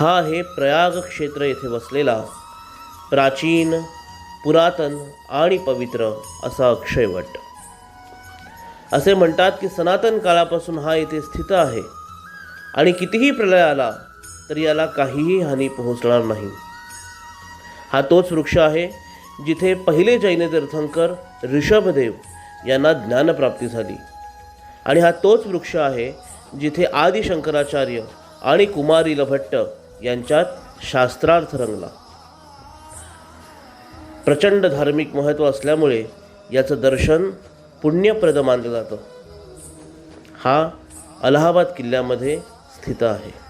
हा आहे प्रयाग क्षेत्र येथे वसलेला प्राचीन पुरातन आणि पवित्र असा अक्षयवट असे म्हणतात की सनातन काळापासून हा येथे स्थित आहे आणि कितीही प्रलय आला तरी याला काहीही हानी पोहोचणार नाही. हा तोच वृक्ष आहे जिथे पहिले जैन तीर्थंकर ऋषभदेव यांना ज्ञानप्राप्ती झाली. आणि हा तोच वृक्ष आहे जिथे आदिशंकराचार्य आणि कुमारील भट्ट यांच्यात शास्त्रार्थ रंगला. प्रचंड धार्मिक महत्त्व असल्यामुळे याचं दर्शन पुण्यप्रद मानलं जातं. हा अलाहाबाद किल्ल्यामध्ये स्थित आहे.